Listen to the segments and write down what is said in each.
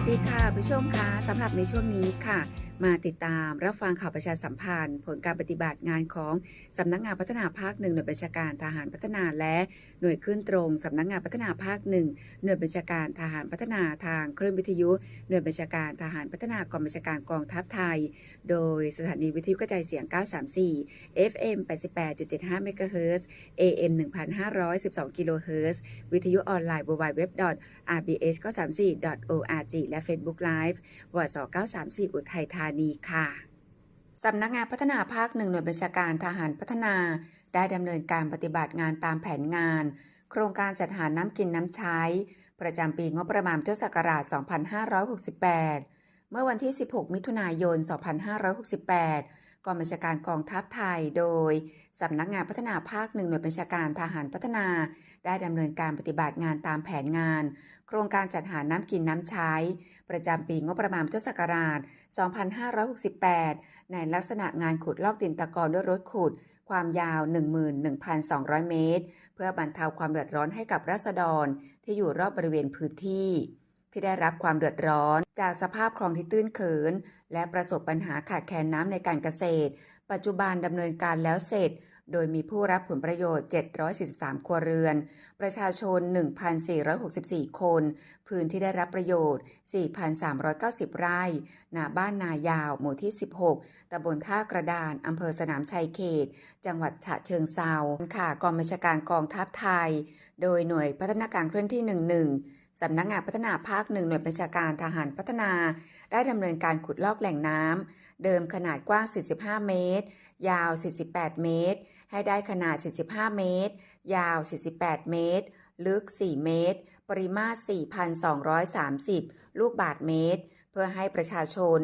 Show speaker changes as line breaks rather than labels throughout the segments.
วัสดีค่ะผู้ชมคะสำหรับในช่วงนี้ค่ะ มาติดตามรับฟังข่าวประชาสัมพันธ์ ผลการปฏิบัติงานของสำนักงานพัฒนาภาคหนึ่งหน่วยบัญชาการทหารพัฒนาและหน่วยขึ้นตรงสำนักงานพัฒนาภาคหนึ่งหน่วยบัญชาการทหารพัฒนาทางเคลื่นวิทยุหน่วยบัญชาการทหารพัฒนากองบัญชาการกองทัพไทย โดยสถานีวิทยุกระจายเสียง 934 FM 88.75 MHz AM 1512 kHz วิทยุออนไลน์ www rbs 934 org และ Facebook Live วส934 อุทัยธานีค่ะสำนักงานพัฒนาภาคหนึ่งหน่วยบัญชาการทหารพัฒนา ได้ดำเนินการปฏิบัติงานตามแผนงาน โครงการจัดหาน้ำกินน้ำใช้ ประจำปีงบประมาณเทศักราช 2568 เมื่อวันที่ 16 มิถุนายน 2568 กองบัญชาการกองทัพไทย โดยสำนักงานพัฒนาภาคหนึ่งหน่วยบัญชาการทหารพัฒนา ได้ดำเนินการปฏิบัติงานตามแผนงาน โครงการจัดหาน้ำกินน้ำใช้ ประจำปีงบประมาณพุทธศักราช 2568 ในลักษณะงานขุดลอกดินตะกอนด้วยรถขุด ความยาว 11,200 เมตร เพื่อบรรเทาความเดือดร้อนให้กับราษฎรที่อยู่รอบบริเวณพื้นที่ ที่ได้รับความเดือดร้อน จากสภาพคลองที่ตื้นเขิน และประสบปัญหาขาดแคลนน้ำในการเกษตร ปัจจุบันดำเนินการแล้วเสร็จ โดยมีผู้รับผลประโยชน์ 743 ครัวเรือน ประชาชน 1,464 คน พื้นที่ได้รับประโยชน์ 4,390 ไร่ณบ้านนายาว หมู่ที่ 16 ตำบลท่ากระดาน อำเภอสนามชัยเขต จังหวัดฉะเชิงเซาค่ะกองบัญชาการกองทัพไทย โดยหน่วยพัฒนาการเคลื่อนที่ 11 สำนักงานพัฒนาภาคหนึ่งหน่วยบัญชาการทหารพัฒนา ได้ดำเนินการขุดลอกแหล่งน้ำเดิมขนาดกว้าง 45 เมตร ยาว 48 เมตร ให้ได้ขนาด 45 เมตร ยาว 48 เมตร ลึก 4 เมตร ปริมาตร 4,230 ลูกบาทเมตร เพื่อให้ประชาชน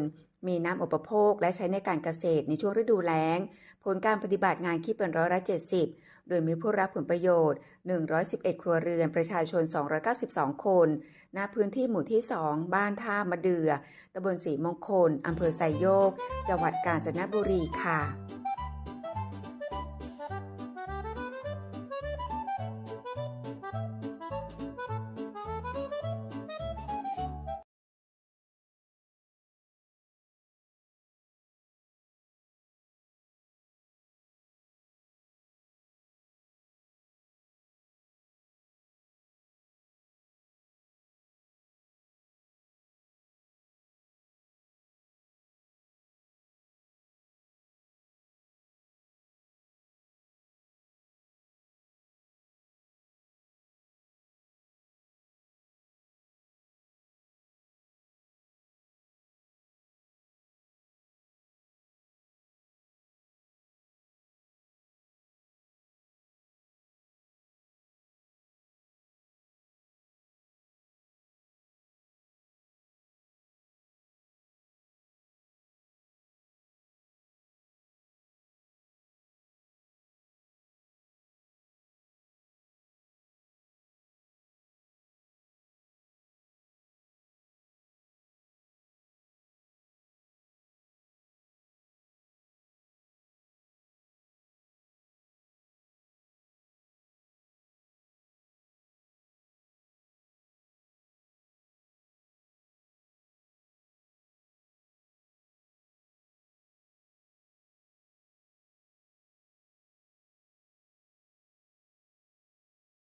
มีน้ำอุปโภคและใช้ในการเกษตรในช่วงฤดูแล้ง ผลการปฏิบัติงานคิดเป็นร้อยละ70 โดยมีผู้รับผลประโยชน์ 111 ครัวเรือนประชาชน 292 คน ณ พื้นที่หมู่ที่ 2 บ้านท่ามะเดือตำบลศรีมงคลอำเภอไซโยก จังหวัดกาญจนบุรีค่ะ